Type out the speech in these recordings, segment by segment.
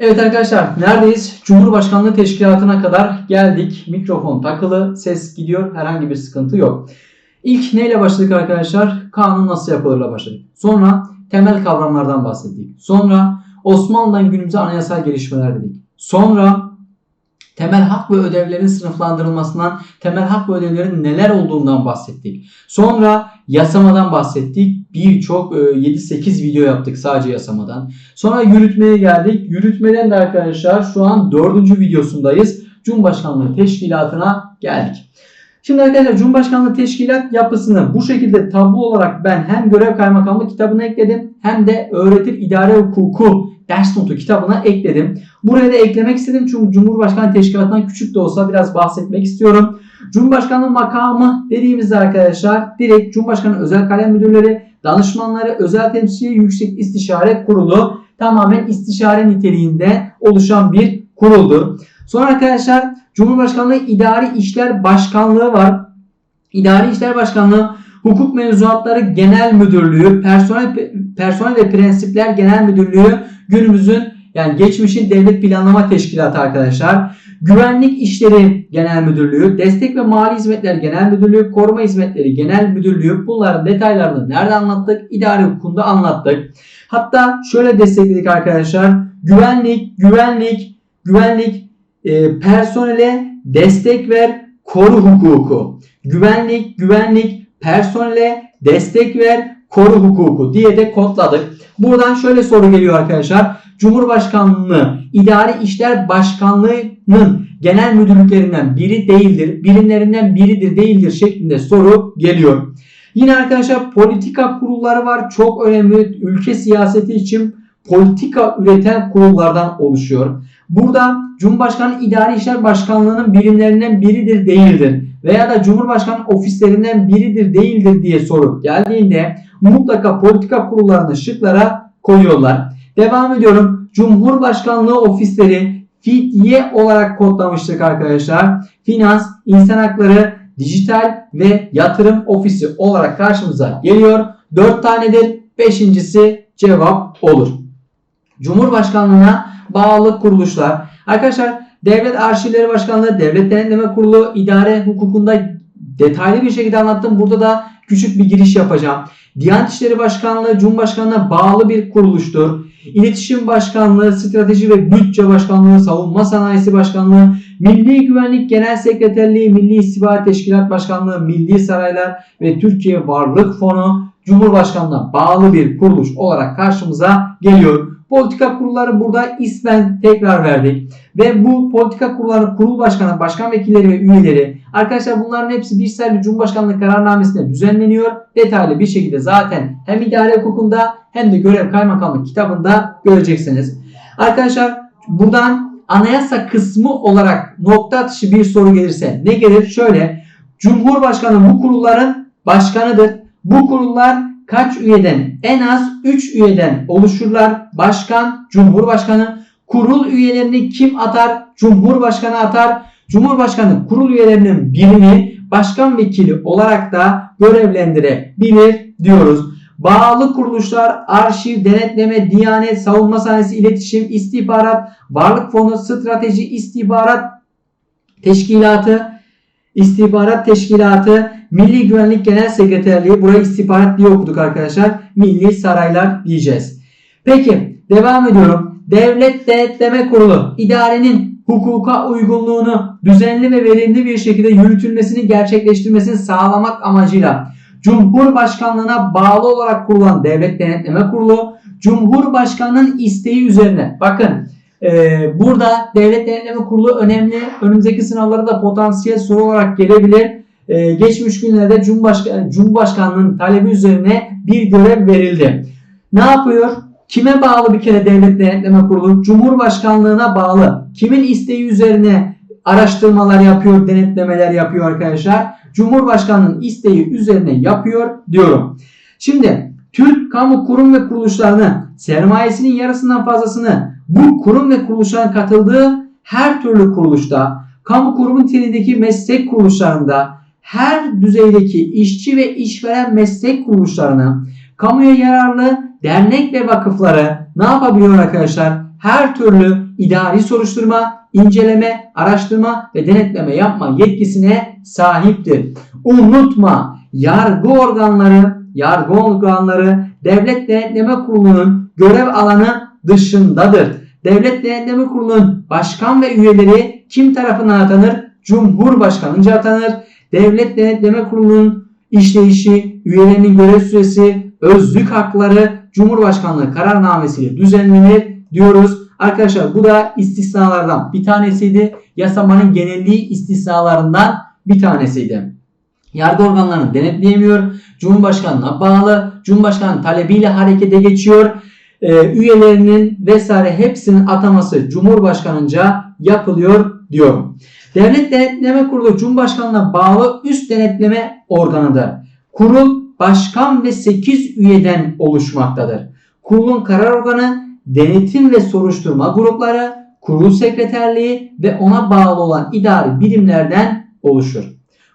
Evet arkadaşlar neredeyiz? Cumhurbaşkanlığı Teşkilatı'na kadar geldik. Mikrofon takılı, ses gidiyor, herhangi bir sıkıntı yok. İlk neyle başladık arkadaşlar? Kanun nasıl yapılırla başladık. Sonra temel kavramlardan bahsettik. Sonra Osmanlı'dan günümüze anayasal gelişmeler dedik. Sonra temel hak ve ödevlerin sınıflandırılmasından, temel hak ve ödevlerin neler olduğundan bahsettik. Sonra yasamadan bahsettik. Birçok e, 7-8 video yaptık sadece yasamadan. Sonra yürütmeye geldik. Yürütmeden de arkadaşlar şu an 4. videosundayız. Cumhurbaşkanlığı Teşkilatı'na geldik. Şimdi arkadaşlar Cumhurbaşkanlığı Teşkilat yapısını bu şekilde tablo olarak ben hem görev kaymakamlık kitabına ekledim hem de öğretim idare hukuku ders notu kitabına ekledim. Buraya da eklemek istedim çünkü Cumhurbaşkanı Teşkilatı'ndan küçük de olsa biraz bahsetmek istiyorum. Cumhurbaşkanlığı makamı dediğimizde arkadaşlar direkt Cumhurbaşkanı özel kalem müdürleri, danışmanları, özel temsilci, yüksek istişare kurulu tamamen istişare niteliğinde oluşan bir kuruldur. Sonra arkadaşlar Cumhurbaşkanlığı İdari İşler Başkanlığı var. İdari İşler Başkanlığı Hukuk Mevzuatları Genel Müdürlüğü, Personel Personel ve Prensipler Genel Müdürlüğü günümüzün yani geçmişin devlet planlama teşkilatı arkadaşlar. Güvenlik İşleri Genel Müdürlüğü, Destek ve Mali Hizmetler Genel Müdürlüğü, Koruma Hizmetleri Genel Müdürlüğü bunların detaylarını nerede anlattık? İdari hukukunda anlattık. Hatta şöyle destekledik arkadaşlar. Güvenlik, güvenlik, güvenlik e, personele destek ver, koru hukuku. Güvenlik, güvenlik, personele destek ver, koru hukuku diye de kodladık. Buradan şöyle soru geliyor arkadaşlar. Cumhurbaşkanlığı İdari İşler Başkanlığı'nın genel müdürlüklerinden biri değildir, birimlerinden biridir değildir şeklinde soru geliyor. Yine arkadaşlar politika kurulları var. Çok önemli ülke siyaseti için politika üreten kurullardan oluşuyor. Burada Cumhurbaşkanı İdari İşler Başkanlığı'nın birimlerinden biridir değildir veya da Cumhurbaşkanı ofislerinden biridir değildir diye soru geldiğinde mutlaka politika kurullarını şıklara koyuyorlar. Devam ediyorum. Cumhurbaşkanlığı ofisleri fidye olarak kodlamıştık arkadaşlar. Finans, insan hakları, dijital ve yatırım ofisi olarak karşımıza geliyor. 4 tanedir. Beşincisi cevap olur. Cumhurbaşkanlığına bağlı kuruluşlar. Arkadaşlar Devlet Arşivleri Başkanlığı, Devlet Denetleme Kurulu, idare hukukunda detaylı bir şekilde anlattım. Burada da küçük bir giriş yapacağım. Diyanet İşleri Başkanlığı Cumhurbaşkanlığına bağlı bir kuruluştur. İletişim Başkanlığı, Strateji ve Bütçe Başkanlığı, Savunma Sanayisi Başkanlığı, Milli Güvenlik Genel Sekreterliği, Milli İstihbarat Teşkilat Başkanlığı, Milli Saraylar ve Türkiye Varlık Fonu Cumhurbaşkanlığına bağlı bir kuruluş olarak karşımıza geliyor. Politika kurulları burada ismen tekrar verdik. Ve bu politika kurulları kurul başkanı, başkan vekilleri ve üyeleri arkadaşlar bunların hepsi bir sayılı Cumhurbaşkanlığı kararnamesinde düzenleniyor. Detaylı bir şekilde zaten hem idare hukukunda hem de görev kaymakamlık kitabında göreceksiniz. Arkadaşlar buradan anayasa kısmı olarak nokta atışı bir soru gelirse ne gelir? Şöyle Cumhurbaşkanı bu kurulların başkanıdır. Bu kurullar kaç üyeden? En az 3 üyeden oluşurlar. Başkan, Cumhurbaşkanı. Kurul üyelerini kim atar? Cumhurbaşkanı atar. Cumhurbaşkanı kurul üyelerinin birini başkan vekili olarak da görevlendirebilir diyoruz. Bağlı kuruluşlar arşiv, denetleme, diyanet, savunma sahnesi, iletişim, istihbarat, varlık fonu, strateji, istihbarat teşkilatı, istihbarat teşkilatı, Milli Güvenlik Genel Sekreterliği, burayı istihbarat diye okuduk arkadaşlar. Milli Saraylar diyeceğiz. Peki devam ediyorum. Devlet Denetleme Kurulu idarenin hukuka uygunluğunu düzenli ve verimli bir şekilde yürütülmesini gerçekleştirmesini sağlamak amacıyla Cumhurbaşkanlığına bağlı olarak kurulan Devlet Denetleme Kurulu Cumhurbaşkanının isteği üzerine bakın e, burada Devlet Denetleme Kurulu önemli önümüzdeki sınavlara da potansiyel soru olarak gelebilir. E, geçmiş günlerde Cumhurbaşkanı, Cumhurbaşkanlığının talebi üzerine bir görev verildi. Ne yapıyor? Kime bağlı bir kere Devlet Denetleme Kurulu? Cumhurbaşkanlığına bağlı. Kimin isteği üzerine araştırmalar yapıyor, denetlemeler yapıyor arkadaşlar? Cumhurbaşkanının isteği üzerine yapıyor diyorum. Şimdi Türk kamu kurum ve kuruluşlarını sermayesinin yarısından fazlasını bu kurum ve kuruluşların katıldığı her türlü kuruluşta, kamu kurumu niteliğindeki meslek kuruluşlarında, her düzeydeki işçi ve işveren meslek kuruluşlarını, kamuya yararlı dernek ve vakıfları ne yapabiliyor arkadaşlar? her türlü idari soruşturma, inceleme, araştırma ve denetleme yapma yetkisine sahiptir. Unutma yargı organları, yargı organları Devlet Denetleme Kurulu'nun görev alanı dışındadır. Devlet Denetleme Kurulu'nun başkan ve üyeleri kim tarafından atanır? Cumhurbaşkanınca atanır. Devlet Denetleme Kurulu'nun işleyişi, üyelerinin görev süresi, özlük hakları Cumhurbaşkanlığı kararnamesiyle düzenlenir diyoruz. Arkadaşlar bu da istisnalardan bir tanesiydi. Yasamanın genelliği istisnalarından bir tanesiydi. Yargı organlarını denetleyemiyor. Cumhurbaşkanına bağlı. Cumhurbaşkanı talebiyle harekete geçiyor. Ee, üyelerinin vesaire hepsinin ataması Cumhurbaşkanınca yapılıyor diyorum. Devlet Denetleme Kurulu Cumhurbaşkanına bağlı üst denetleme organıdır. Kurul başkan ve 8 üyeden oluşmaktadır. Kurulun karar organı denetim ve soruşturma grupları, kurul sekreterliği ve ona bağlı olan idari birimlerden oluşur.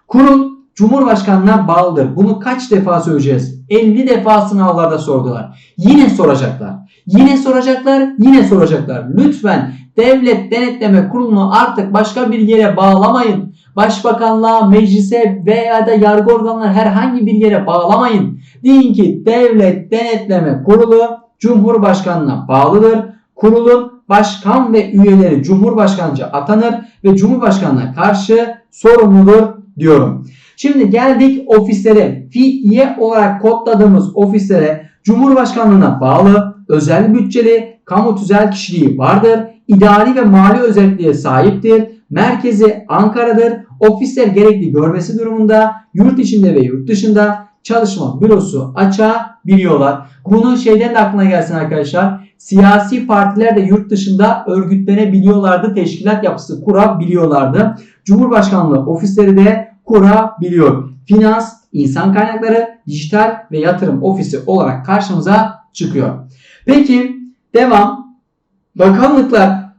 Kurul Cumhurbaşkanına bağlıdır. Bunu kaç defa söyleyeceğiz? 50 defa sınavlarda sordular. Yine soracaklar. Yine soracaklar, yine soracaklar. Lütfen Devlet Denetleme Kurulu'nu artık başka bir yere bağlamayın. Başbakanlığa, meclise veya da yargı organlarına herhangi bir yere bağlamayın. Deyin ki Devlet Denetleme Kurulu Cumhurbaşkanına bağlıdır. Kurulun başkan ve üyeleri Cumhurbaşkanca atanır ve Cumhurbaşkanına karşı sorumludur diyorum. Şimdi geldik ofislere. Fiiye olarak kodladığımız ofislere Cumhurbaşkanlığına bağlı, özel bütçeli, kamu tüzel kişiliği vardır. İdari ve mali özelliğe sahiptir. Merkezi Ankara'dır. Ofisler gerekli görmesi durumunda yurt içinde ve yurt dışında çalışma bürosu açabiliyorlar. Bunu şeyden de aklına gelsin arkadaşlar. Siyasi partiler de yurt dışında örgütlenebiliyorlardı. Teşkilat yapısı kurabiliyorlardı. Cumhurbaşkanlığı ofisleri de kurabiliyor. Finans, insan kaynakları, dijital ve yatırım ofisi olarak karşımıza çıkıyor. Peki devam. Bakanlıklar.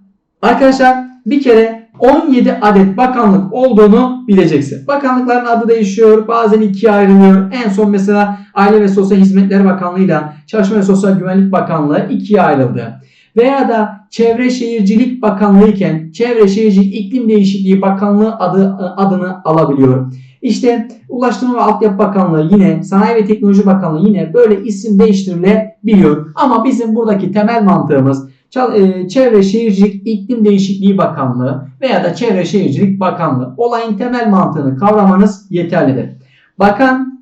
Arkadaşlar bir kere 17 adet bakanlık olduğunu bileceksin. Bakanlıkların adı değişiyor. Bazen ikiye ayrılıyor. En son mesela Aile ve Sosyal Hizmetler Bakanlığı ile Çalışma ve Sosyal Güvenlik Bakanlığı ikiye ayrıldı. Veya da Çevre Şehircilik Bakanlığı iken Çevre Şehircilik İklim Değişikliği Bakanlığı adı, adını alabiliyor. İşte Ulaştırma ve Altyapı Bakanlığı yine Sanayi ve Teknoloji Bakanlığı yine böyle isim değiştirilebiliyor. Ama bizim buradaki temel mantığımız e, Çevre Şehircilik İklim Değişikliği Bakanlığı veya da Çevre Şehircilik Bakanlığı. Olayın temel mantığını kavramanız yeterlidir. Bakan,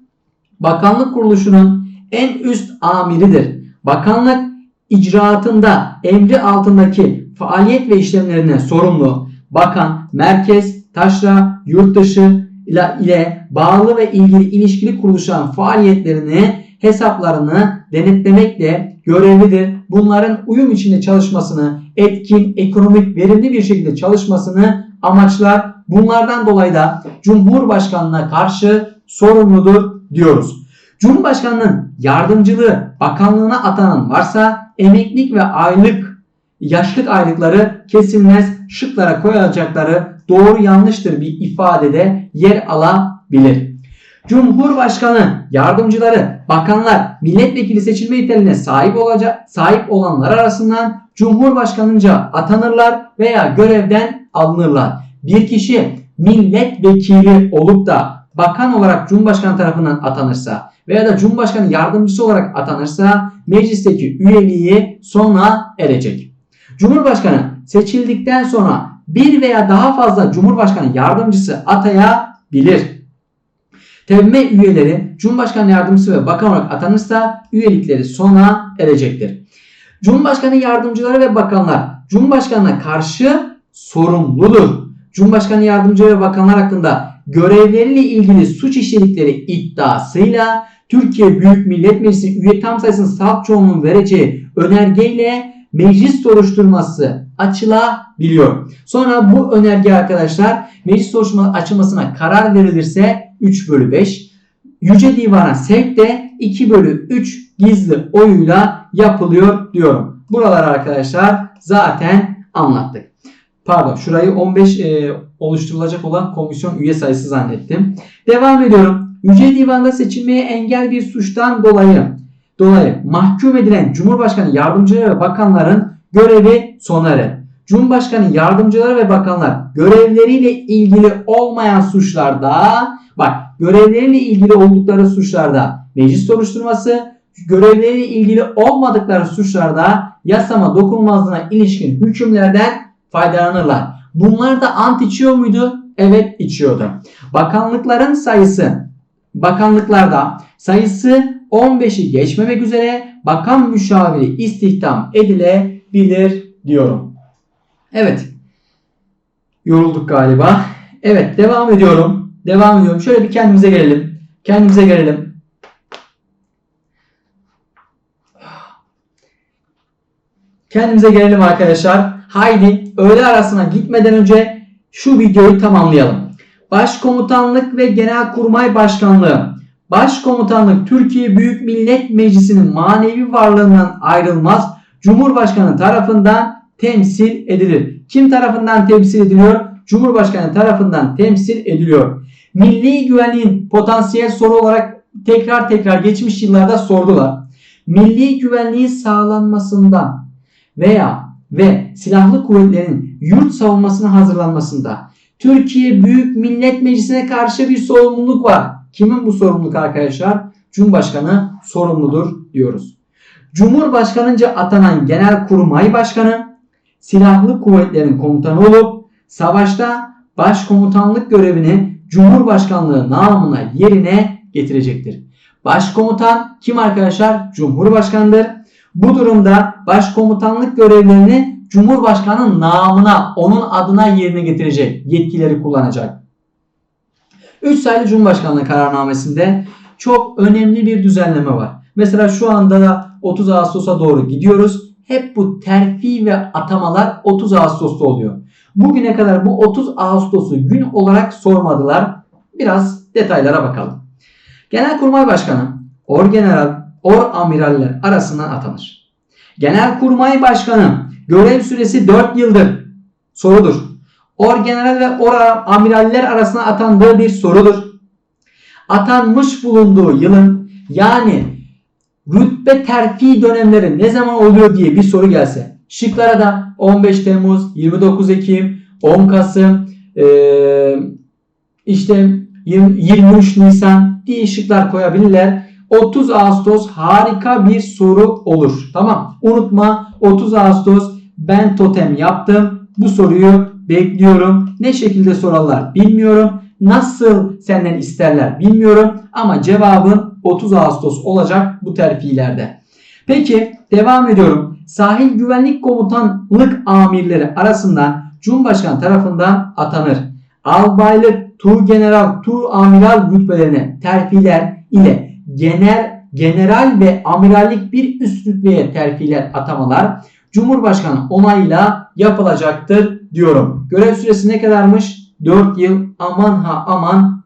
bakanlık kuruluşunun en üst amiridir. Bakanlık icraatında emri altındaki faaliyet ve işlemlerine sorumlu bakan, merkez, taşra, yurtdışı ile, bağlı ve ilgili ilişkili kuruluşların faaliyetlerini, hesaplarını denetlemekle görevlidir. Bunların uyum içinde çalışmasını, etkin, ekonomik, verimli bir şekilde çalışmasını amaçlar. Bunlardan dolayı da Cumhurbaşkanına karşı sorumludur diyoruz. Cumhurbaşkanının yardımcılığı bakanlığına atanan varsa emeklilik ve aylık yaşlık aylıkları kesilmez şıklara koyacakları doğru yanlıştır bir ifadede yer alabilir. Cumhurbaşkanı, yardımcıları, bakanlar, milletvekili seçilme yeteneğine sahip olacak, sahip olanlar arasından Cumhurbaşkanınca atanırlar veya görevden alınırlar. Bir kişi milletvekili olup da bakan olarak Cumhurbaşkanı tarafından atanırsa veya da Cumhurbaşkanı yardımcısı olarak atanırsa meclisteki üyeliği sona erecek. Cumhurbaşkanı seçildikten sonra bir veya daha fazla Cumhurbaşkanı yardımcısı atayabilir. TBMM üyeleri Cumhurbaşkanı yardımcısı ve bakan olarak atanırsa üyelikleri sona erecektir. Cumhurbaşkanı yardımcıları ve bakanlar Cumhurbaşkanına karşı sorumludur. Cumhurbaşkanı yardımcıları ve bakanlar hakkında görevleriyle ilgili suç işledikleri iddiasıyla Türkiye Büyük Millet Meclisi üye tam sayısının salt çoğunluğun vereceği önergeyle meclis soruşturması açılabiliyor. Sonra bu önerge arkadaşlar meclis soruşturma açılmasına karar verilirse 3 bölü 5 Yüce Divan'a sevk de 2 bölü 3 gizli oyuyla yapılıyor diyorum. Buralar arkadaşlar zaten anlattık. Pardon şurayı 15 e, oluşturulacak olan komisyon üye sayısı zannettim. Devam ediyorum. Yüce Divan'da seçilmeye engel bir suçtan dolayı dolayı mahkum edilen Cumhurbaşkanı yardımcıları ve bakanların görevi sona erer. Cumhurbaşkanı yardımcıları ve bakanlar görevleriyle ilgili olmayan suçlarda bak görevleriyle ilgili oldukları suçlarda meclis soruşturması görevleriyle ilgili olmadıkları suçlarda yasama dokunulmazlığına ilişkin hükümlerden faydalanırlar. Bunlar da ant içiyor muydu? Evet içiyordu. Bakanlıkların sayısı bakanlıklarda sayısı 15'i geçmemek üzere bakan müşaviri istihdam edilebilir diyorum. Evet. Yorulduk galiba. Evet devam ediyorum. Devam ediyorum. Şöyle bir kendimize gelelim. Kendimize gelelim. Kendimize gelelim arkadaşlar. Haydi öğle arasına gitmeden önce şu videoyu tamamlayalım. Başkomutanlık ve Genelkurmay Başkanlığı Başkomutanlık Türkiye Büyük Millet Meclisi'nin manevi varlığından ayrılmaz Cumhurbaşkanı tarafından temsil edilir. Kim tarafından temsil ediliyor? Cumhurbaşkanı tarafından temsil ediliyor. Milli güvenliğin potansiyel soru olarak tekrar tekrar geçmiş yıllarda sordular. Milli güvenliğin sağlanmasından veya ve silahlı kuvvetlerin yurt savunmasına hazırlanmasında Türkiye Büyük Millet Meclisi'ne karşı bir sorumluluk var. Kimin bu sorumluluk arkadaşlar? Cumhurbaşkanı sorumludur diyoruz. Cumhurbaşkanınca atanan Genelkurmay Başkanı silahlı kuvvetlerin komutanı olup savaşta başkomutanlık görevini Cumhurbaşkanlığı namına yerine getirecektir. Başkomutan kim arkadaşlar? Cumhurbaşkanıdır. Bu durumda başkomutanlık görevlerini Cumhurbaşkanı namına, onun adına yerine getirecek, yetkileri kullanacak. 3 sayılı Cumhurbaşkanlığı kararnamesinde çok önemli bir düzenleme var. Mesela şu anda da 30 Ağustos'a doğru gidiyoruz. Hep bu terfi ve atamalar 30 Ağustos'ta oluyor. Bugüne kadar bu 30 Ağustos'u gün olarak sormadılar. Biraz detaylara bakalım. Genelkurmay Başkanı Orgeneral, Or amiraller arasından atanır. Genelkurmay Başkanı görev süresi 4 yıldır. Sorudur. Orgeneral ve or amiraller arasına atandığı bir sorudur. Atanmış bulunduğu yılın yani rütbe terfi dönemleri ne zaman oluyor diye bir soru gelse. Şıklara da 15 Temmuz, 29 Ekim, 10 Kasım, işte 20, 23 Nisan diye şıklar koyabilirler. 30 Ağustos harika bir soru olur. Tamam. Unutma 30 Ağustos ben totem yaptım. Bu soruyu bekliyorum. Ne şekilde sorarlar bilmiyorum. Nasıl senden isterler bilmiyorum. Ama cevabın 30 Ağustos olacak bu terfilerde. Peki devam ediyorum. Sahil Güvenlik Komutanlık amirleri arasından Cumhurbaşkanı tarafından atanır. Albaylık, tur general, tur amiral rütbelerine terfiler ile genel, general ve amirallik bir üst rütbeye terfiler atamalar Cumhurbaşkanı onayıyla yapılacaktır diyorum. Görev süresi ne kadarmış? 4 yıl. Aman ha aman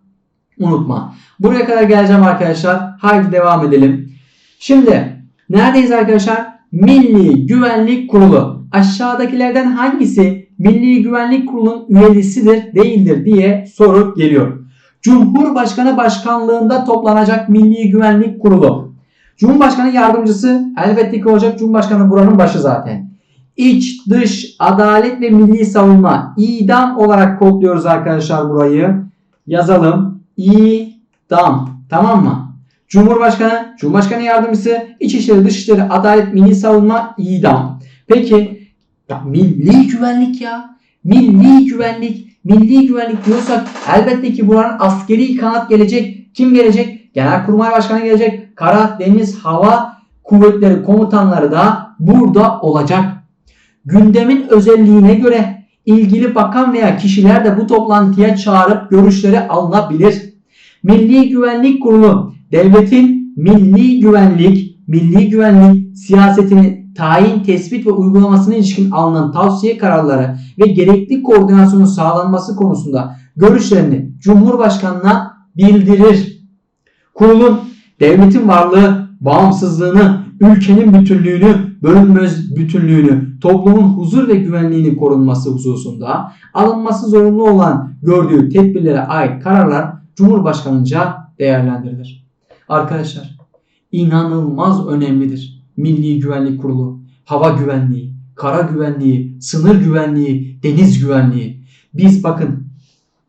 unutma. Buraya kadar geleceğim arkadaşlar. Haydi devam edelim. Şimdi neredeyiz arkadaşlar? Milli Güvenlik Kurulu. Aşağıdakilerden hangisi Milli Güvenlik Kurulu'nun üyesidir değildir diye soru geliyor. Cumhurbaşkanı başkanlığında toplanacak Milli Güvenlik Kurulu. Cumhurbaşkanı yardımcısı elbette ki olacak. Cumhurbaşkanı buranın başı zaten. İç, dış, adalet ve milli savunma. İdam olarak kodluyoruz arkadaşlar burayı. Yazalım. İdam. Tamam mı? Cumhurbaşkanı, Cumhurbaşkanı yardımcısı, İçişleri, Dışişleri, Adalet, Milli Savunma, idam. Peki ya milli güvenlik ya. Milli güvenlik, milli güvenlik diyorsak elbette ki buranın askeri kanat gelecek. Kim gelecek? Genelkurmay Başkanı gelecek. Kara, deniz, hava kuvvetleri komutanları da burada olacak. Gündemin özelliğine göre ilgili bakan veya kişiler de bu toplantıya çağırıp görüşleri alınabilir. Milli Güvenlik Kurulu devletin milli güvenlik, milli güvenlik siyasetini tayin, tespit ve uygulamasına ilişkin alınan tavsiye kararları ve gerekli koordinasyonun sağlanması konusunda görüşlerini Cumhurbaşkanına bildirir. Kurulun devletin varlığı, bağımsızlığını, ülkenin bütünlüğünü, bölünmez bütünlüğünü, toplumun huzur ve güvenliğini korunması hususunda alınması zorunlu olan gördüğü tedbirlere ait kararlar Cumhurbaşkanınca değerlendirilir. Arkadaşlar inanılmaz önemlidir. Milli Güvenlik Kurulu, hava güvenliği, kara güvenliği, sınır güvenliği, deniz güvenliği. Biz bakın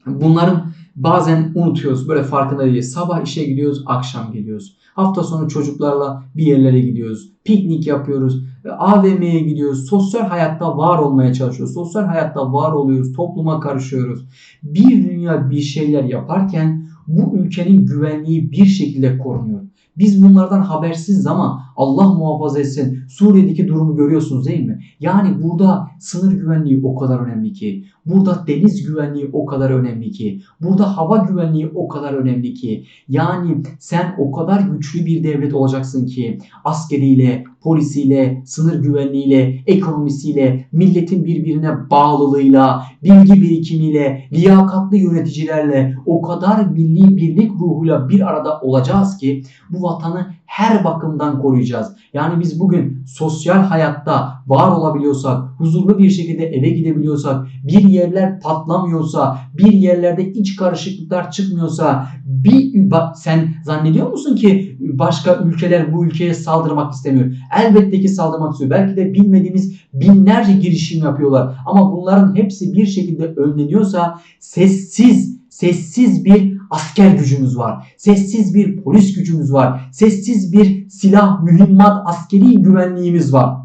bunların bazen unutuyoruz. Böyle farkında değiliz. Sabah işe gidiyoruz, akşam geliyoruz. Hafta sonu çocuklarla bir yerlere gidiyoruz. Piknik yapıyoruz. AVM'ye gidiyoruz. Sosyal hayatta var olmaya çalışıyoruz. Sosyal hayatta var oluyoruz. Topluma karışıyoruz. Bir dünya bir şeyler yaparken bu ülkenin güvenliği bir şekilde korunuyor. Biz bunlardan habersiz ama Allah muhafaza etsin Suriye'deki durumu görüyorsunuz değil mi? Yani burada sınır güvenliği o kadar önemli ki. Burada deniz güvenliği o kadar önemli ki. Burada hava güvenliği o kadar önemli ki. Yani sen o kadar güçlü bir devlet olacaksın ki askeriyle, polisiyle, sınır güvenliğiyle, ekonomisiyle, milletin birbirine bağlılığıyla, bilgi birikimiyle, liyakatlı yöneticilerle o kadar milli birlik ruhuyla bir arada olacağız ki bu vatanı her bakımdan koruyacağız. Yani biz bugün sosyal hayatta var olabiliyorsak, huzurlu bir şekilde eve gidebiliyorsak, bir yerler patlamıyorsa, bir yerlerde iç karışıklıklar çıkmıyorsa, bir sen zannediyor musun ki başka ülkeler bu ülkeye saldırmak istemiyor? Elbette ki saldırmak istiyor. Belki de bilmediğimiz binlerce girişim yapıyorlar. Ama bunların hepsi bir şekilde önleniyorsa sessiz, sessiz bir asker gücümüz var. Sessiz bir polis gücümüz var. Sessiz bir silah, mühimmat, askeri güvenliğimiz var.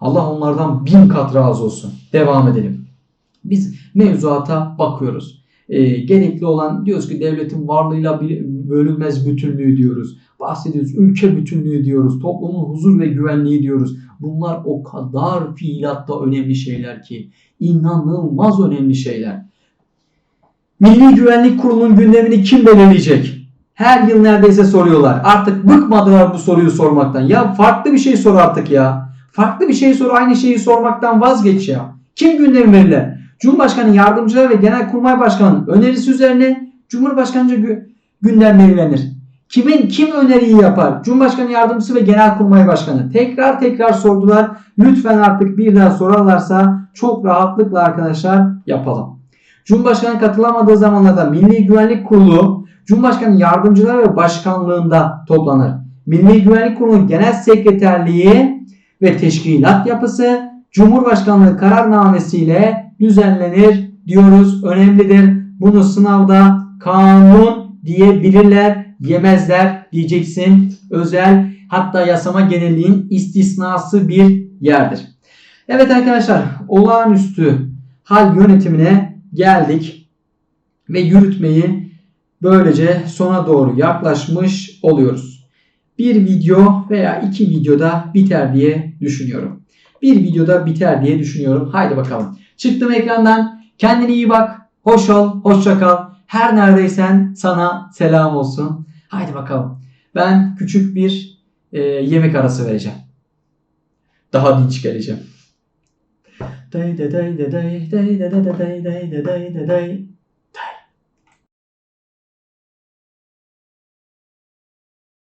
Allah onlardan bin kat razı olsun. Devam edelim. Biz mevzuata bakıyoruz. Ee, gerekli olan diyoruz ki devletin varlığıyla bölünmez bütünlüğü diyoruz. Bahsediyoruz ülke bütünlüğü diyoruz. Toplumun huzur ve güvenliği diyoruz. Bunlar o kadar fiilatta önemli şeyler ki inanılmaz önemli şeyler. Milli Güvenlik Kurulu'nun gündemini kim belirleyecek? Her yıl neredeyse soruyorlar. Artık bıkmadılar bu soruyu sormaktan. Ya farklı bir şey sor artık ya. Farklı bir şey sor aynı şeyi sormaktan vazgeç ya. Kim gündemi belirler? Cumhurbaşkanı yardımcıları ve Genelkurmay Başkanı'nın önerisi üzerine Cumhurbaşkanıca gü- gündem belirlenir. Kimin kim öneriyi yapar? Cumhurbaşkanı yardımcısı ve Genelkurmay Başkanı. Tekrar tekrar sordular. Lütfen artık bir daha sorarlarsa çok rahatlıkla arkadaşlar yapalım. Cumhurbaşkanı katılamadığı zamanlarda Milli Güvenlik Kurulu Cumhurbaşkanı yardımcıları ve başkanlığında toplanır. Milli Güvenlik Kurulu Genel Sekreterliği ve teşkilat yapısı Cumhurbaşkanlığı kararnamesiyle düzenlenir diyoruz. Önemlidir. Bunu sınavda kanun diyebilirler, yemezler diyeceksin. Özel hatta yasama genelliğin istisnası bir yerdir. Evet arkadaşlar olağanüstü hal yönetimine geldik ve yürütmeyi böylece sona doğru yaklaşmış oluyoruz. Bir video veya iki videoda biter diye düşünüyorum. Bir videoda biter diye düşünüyorum. Haydi bakalım. Çıktım ekrandan. Kendine iyi bak. Hoş ol. Hoşça kal. Her neredeysen sana selam olsun. Haydi bakalım. Ben küçük bir e, yemek arası vereceğim. Daha dinç geleceğim. Day day day day day day day day day day day